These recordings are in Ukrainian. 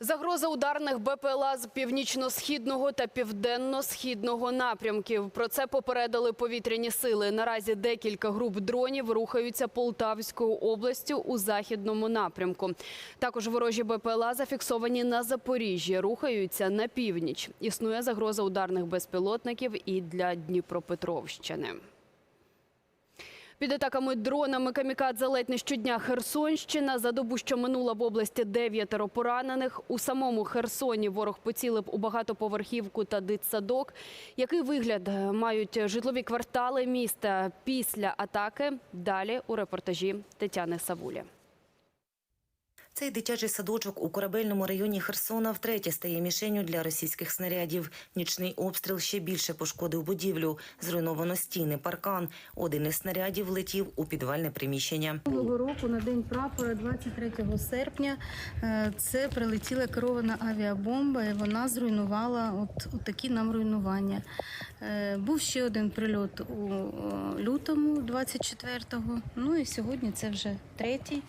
Загроза ударних БПЛА з північно-східного та південно-східного напрямків. Про це попередили повітряні сили. Наразі декілька груп дронів рухаються Полтавською областю у західному напрямку. Також ворожі БПЛА зафіксовані на Запоріжжі, рухаються на північ. Існує загроза ударних безпілотників і для Дніпропетровщини. Під атаками дронами камікадзе ледь не щодня Херсонщина. За добу, що минула в області дев'ятеро поранених. У самому Херсоні ворог поцілив у багатоповерхівку та дитсадок. Який вигляд мають житлові квартали міста після атаки? Далі у репортажі Тетяни Савулі. Цей дитячий садочок у корабельному районі Херсона втретє стає мішенью для російських снарядів. Нічний обстріл ще більше пошкодив будівлю. Зруйновано стіни, паркан. Один із снарядів летів у підвальне приміщення. Минулого року на день прапора, 23 серпня, е, це прилетіла керована авіабомба, і вона зруйнувала от, от такі нам руйнування. Е, Був ще один прильот у е, лютому, 24-го. Ну і сьогодні це вже третій.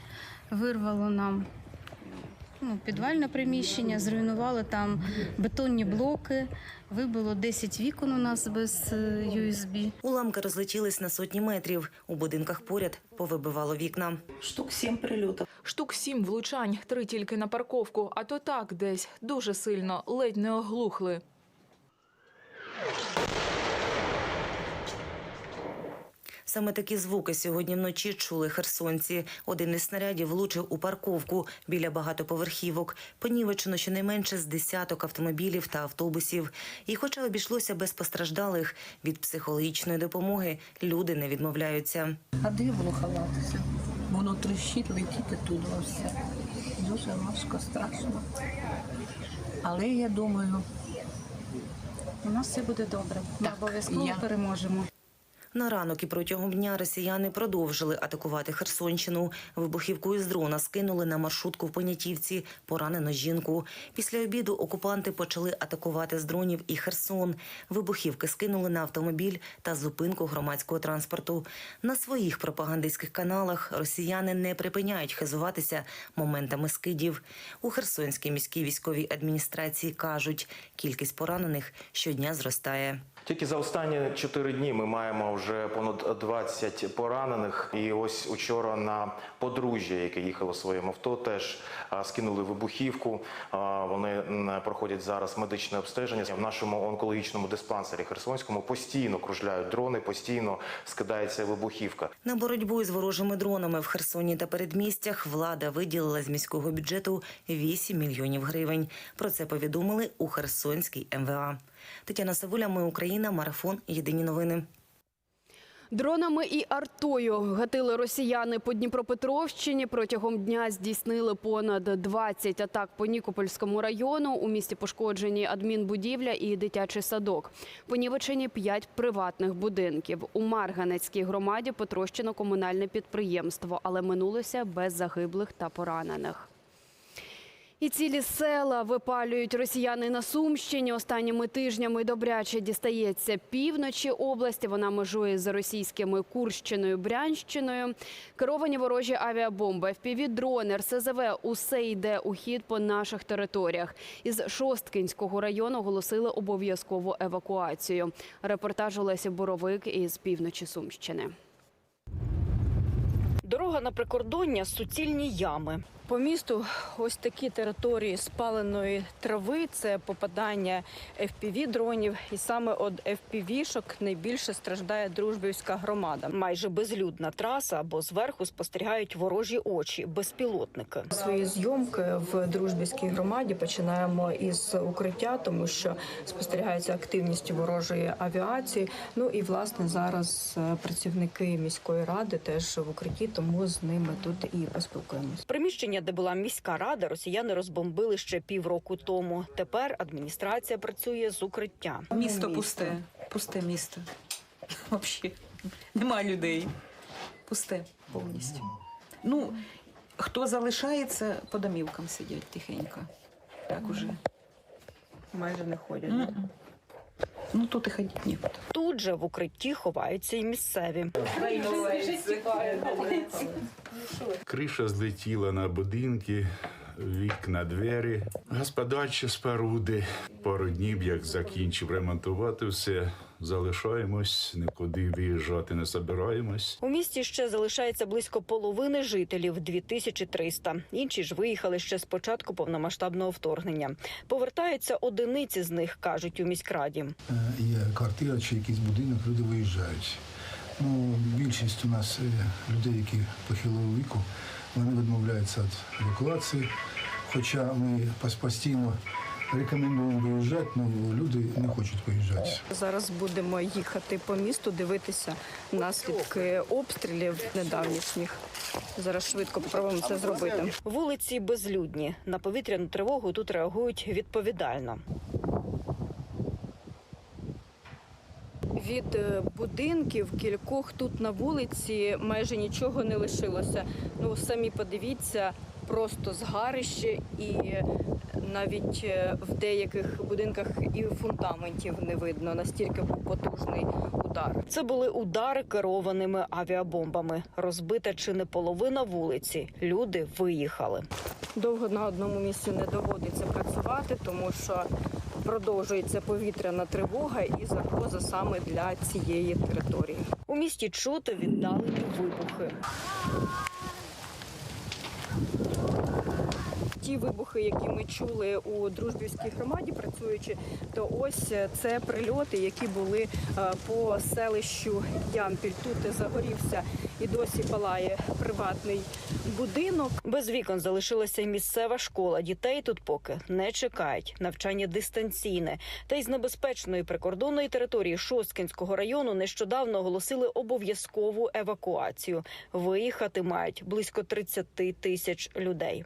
Вирвало нам ну, підвальне приміщення, зруйнувало там бетонні блоки, вибило 10 вікон у нас без е, USB. Уламки розлетілись на сотні метрів. У будинках поряд повибивало вікна. штук сім прильотів. Штук сім влучань, три тільки на парковку, а то так десь дуже сильно, ледь не оглухли. Саме такі звуки сьогодні вночі чули херсонці. Один із снарядів влучив у парковку біля багатоповерхівок. Понівечено щонайменше з десяток автомобілів та автобусів. І хоча обійшлося без постраждалих, від психологічної допомоги люди не відмовляються. А де було ховатися? Воно трещить, летіти туди все. Дуже важко, страшно. Але я думаю, У нас все буде добре. Ми обов'язково переможемо. На ранок і протягом дня росіяни продовжили атакувати Херсонщину. Вибухівкою з дрона скинули на маршрутку в Понятівці поранену жінку. Після обіду окупанти почали атакувати з дронів і Херсон. Вибухівки скинули на автомобіль та зупинку громадського транспорту. На своїх пропагандистських каналах росіяни не припиняють хизуватися моментами скидів. У Херсонській міській військовій адміністрації кажуть, кількість поранених щодня зростає. Тільки за останні чотири дні ми маємо вже понад 20 поранених. І ось учора на подружжя, яке їхало своїм авто, теж скинули вибухівку. Вони проходять зараз медичне обстеження. В нашому онкологічному диспансері Херсонському постійно кружляють дрони, постійно скидається вибухівка. На боротьбу із ворожими дронами в Херсоні та передмістях влада виділила з міського бюджету 8 мільйонів гривень. Про це повідомили у Херсонській МВА. Тетяна Савуля, ми Україна, марафон. Єдині новини. Дронами і артою гатили росіяни по Дніпропетровщині. Протягом дня здійснили понад 20 атак по Нікопольському району. У місті пошкоджені адмінбудівля і дитячий садок. Понівечені 5 приватних будинків. У Марганецькій громаді потрощено комунальне підприємство, але минулося без загиблих та поранених. І цілі села випалюють росіяни на Сумщині. Останніми тижнями добряче дістається півночі області. Вона межує з російськими Курщиною, Брянщиною. Керовані ворожі авіабомби, FPV-дрони, РСЗВ – усе йде у хід по наших територіях. Із Шосткинського району оголосили обов'язкову евакуацію. Репортаж Олесі Боровик із півночі Сумщини. Дорога на прикордоння суцільні ями. По місту ось такі території спаленої трави. Це попадання fpv дронів, і саме від FPV-шок найбільше страждає дружбівська громада. Майже безлюдна траса, бо зверху спостерігають ворожі очі, безпілотники. Свої зйомки в дружбівській громаді починаємо із укриття, тому що спостерігається активність ворожої авіації. Ну і власне зараз е, працівники міської ради теж в укритті, тому з ними тут і поспілкуємося. Приміщення, де була міська рада, росіяни розбомбили ще півроку тому. Тепер адміністрація працює з укриття. Місто пусте. Пусте місто. Взагалі. Нема людей. Пусте повністю. Ну, хто залишається, по домівкам сидять тихенько. Так уже. Майже не ходять. М-м. Ну, тут і ходити нікуди. Тут же в укритті ховаються і місцеві. Криша злетіла на будинки, вікна, двері, господарчі споруди. Пару днів, як закінчив ремонтувати все, залишаємось, нікуди виїжджати не собираємось. У місті ще залишається близько половини жителів 2300. Інші ж виїхали ще з початку повномасштабного вторгнення. Повертаються одиниці з них, кажуть у міськраді. Е, є квартира чи якийсь будинок, люди виїжджають. Ну, більшість у нас е, людей, які похилого віку, вони відмовляються від евакуації. Хоча ми постійно рекомендуємо виїжджати, але люди не хочуть виїжджати. Зараз будемо їхати по місту, дивитися наслідки обстрілів недавнішніх. Зараз швидко попробуємо це зробити. Вулиці безлюдні. На повітряну тривогу тут реагують відповідально. Від е, будинків кількох тут на вулиці майже нічого не лишилося. Ну самі подивіться, просто згарище, і навіть е, в деяких будинках і фундаментів не видно. Настільки був потужний удар. Це були удари керованими авіабомбами. Розбита чи не половина вулиці. Люди виїхали. Довго на одному місці не доводиться працювати, тому що продовжується повітряна тривога і загроза саме для цієї території. У місті чути віддалені вибухи. Ті вибухи, які ми чули у дружбівській громаді, працюючи, то ось це прильоти, які були е, по селищу Ямпіль. Тут загорівся і досі палає приватний будинок. Без вікон залишилася місцева школа. Дітей тут поки не чекають. Навчання дистанційне. Та й з небезпечної прикордонної території Шосткінського району нещодавно оголосили обов'язкову евакуацію. Виїхати мають близько 30 тисяч людей.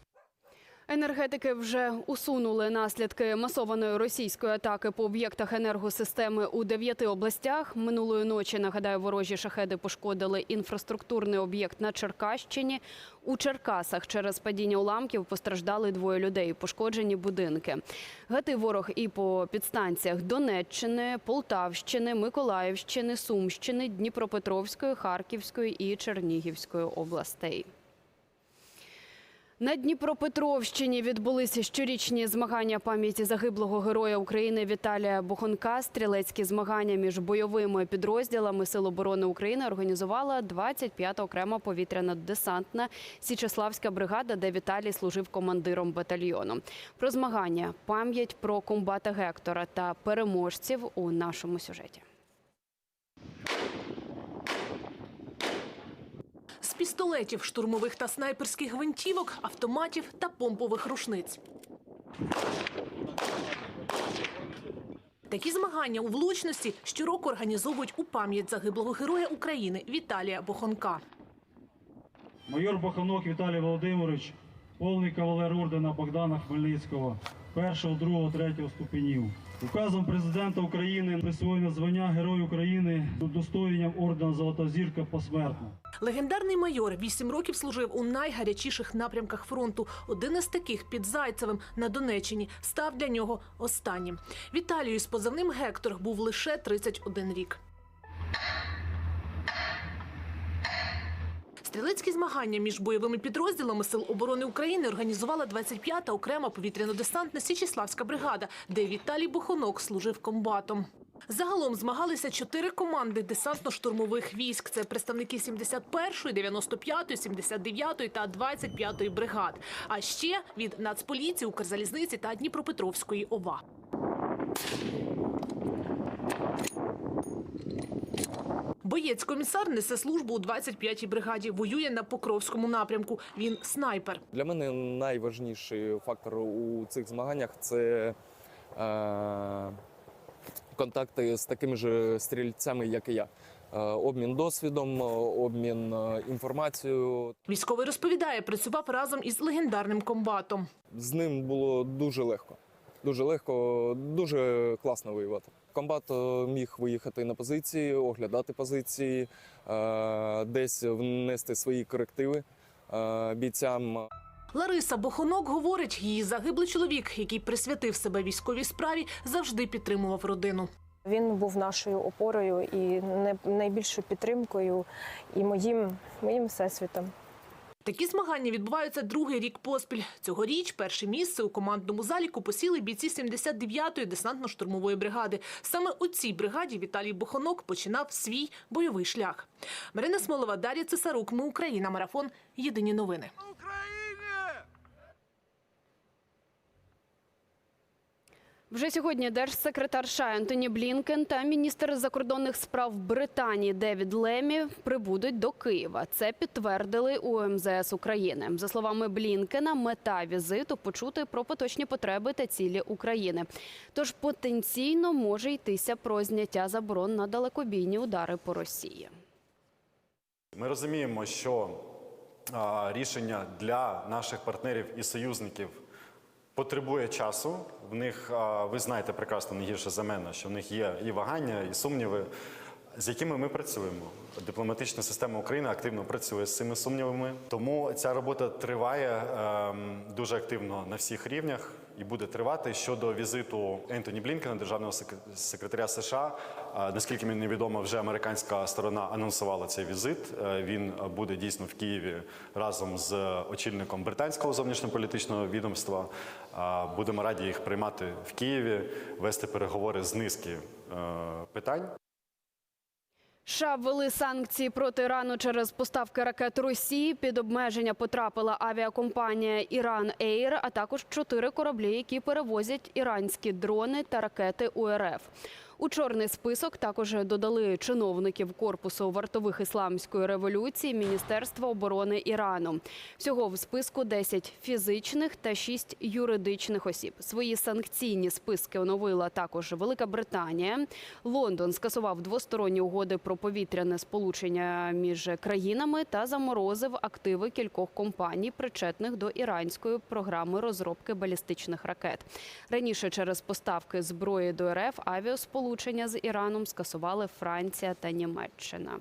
Енергетики вже усунули наслідки масованої російської атаки по об'єктах енергосистеми у дев'яти областях. Минулої ночі нагадаю, ворожі шахеди пошкодили інфраструктурний об'єкт на Черкащині. У Черкасах через падіння уламків постраждали двоє людей. Пошкоджені будинки. Гати ворог і по підстанціях Донеччини, Полтавщини, Миколаївщини, Сумщини, Дніпропетровської, Харківської і Чернігівської областей. На Дніпропетровщині відбулися щорічні змагання пам'яті загиблого героя України Віталія Бухонка. Стрілецькі змагання між бойовими підрозділами Сил оборони України організувала 25-та окрема повітряно-десантна Січеславська бригада, де Віталій служив командиром батальйону. Про змагання, пам'ять про комбата Гектора та переможців у нашому сюжеті. З пістолетів, штурмових та снайперських гвинтівок, автоматів та помпових рушниць. Такі змагання у влучності щороку організовують у пам'ять загиблого героя України Віталія Бохонка. Майор Баханок Віталій Володимирович, повний кавалер ордена Богдана Хмельницького, першого, другого, третього ступенів. Указом президента України присвоєно звання Герой України з удостоєнням ордена Золота зірка посмертно. Легендарний майор вісім років служив у найгарячіших напрямках фронту. Один із таких під Зайцевим на Донеччині став для нього останнім. Віталію з позивним Гектор був лише 31 рік. Стрілецькі змагання між бойовими підрозділами Сил оборони України організувала 25-та окрема повітряно-десантна Січіславська бригада, де Віталій Бухонок служив комбатом. Загалом змагалися чотири команди десантно-штурмових військ. Це представники 71-ї, 95-ї, 79-ї та 25-ї бригад. А ще від Нацполіції, Укрзалізниці та Дніпропетровської ОВА. Боєць комісар несе службу у 25-й бригаді. Воює на Покровському напрямку. Він снайпер. Для мене найважніший фактор у цих змаганнях це е, контакти з такими ж стрільцями, як і я. Е, обмін досвідом, е, обмін е, інформацією. Військовий розповідає, працював разом із легендарним комбатом. З ним було дуже легко. Дуже легко, дуже класно воювати. Комбат е, міг виїхати на позиції, оглядати позиції, е, десь внести свої корективи е, бійцям. Лариса Бохонок говорить, її загиблий чоловік, який присвятив себе військовій справі, завжди підтримував родину. Він був нашою опорою і не- найбільшою підтримкою і моїм, моїм всесвітом. Такі змагання відбуваються другий рік поспіль. Цьогоріч перше місце у командному заліку посіли бійці 79-ї десантно-штурмової бригади. Саме у цій бригаді Віталій Бухонок починав свій бойовий шлях. Марина Смолова, Дар'я Цесарук. Ми Україна. Марафон. Єдині новини. Вже сьогодні держсекретар США Ентоні Блінкен та міністр закордонних справ Британії Девід Лемі прибудуть до Києва. Це підтвердили у МЗС України. За словами Блінкена, мета візиту почути про поточні потреби та цілі України. Тож потенційно може йтися про зняття заборон на далекобійні удари по Росії. Ми розуміємо, що рішення для наших партнерів і союзників потребує часу. В них, ви знаєте прекрасно не гірше за мене, що в них є і вагання, і сумніви, з якими ми працюємо. Дипломатична система України активно працює з цими сумнівами. Тому ця робота триває ем, дуже активно на всіх рівнях і буде тривати щодо візиту Ентоні Блінкена, державного сек- секретаря США. Наскільки мені відомо, вже американська сторона анонсувала цей візит. Е, Він е, буде дійсно в Києві разом з очільником британського зовнішньополітичного відомства. Будемо раді їх приймати в Києві, вести переговори з низки е, питань. США ввели санкції проти Ірану через поставки ракет Росії. Під обмеження потрапила авіакомпанія Іран Ейр, а також чотири кораблі, які перевозять іранські дрони та ракети УРФ. У чорний список також додали чиновників корпусу вартових ісламської революції Міністерства оборони Ірану. Всього в списку 10 фізичних та 6 юридичних осіб. Свої санкційні списки оновила також Велика Британія. Лондон скасував двосторонні угоди про повітряне сполучення між країнами та заморозив активи кількох компаній, причетних до іранської програми розробки балістичних ракет. Раніше через поставки зброї до РФ авіасполучення з Іраном скасували Франція та Німеччина.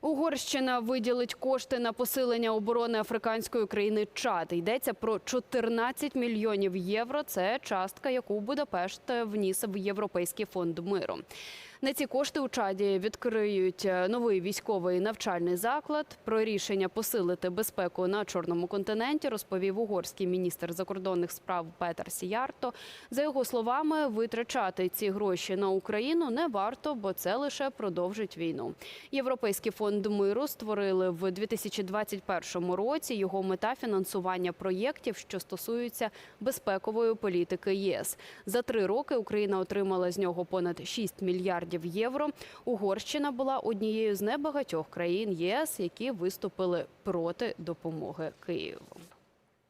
Угорщина виділить кошти на посилення оборони африканської країни Чад. Йдеться про 14 мільйонів євро. Це частка, яку Будапешт вніс в Європейський фонд миру. На ці кошти у Чаді відкриють новий військовий навчальний заклад. Про рішення посилити безпеку на чорному континенті розповів угорський міністр закордонних справ Петер Сіярто. За його словами, витрачати ці гроші на Україну не варто, бо це лише продовжить війну. Європейський фонд миру створили в 2021 році. Його мета фінансування проєктів, що стосуються безпекової політики ЄС. За три роки Україна отримала з нього понад 6 мільярдів євро. Угорщина була однією з небагатьох країн ЄС, які виступили проти допомоги Києву.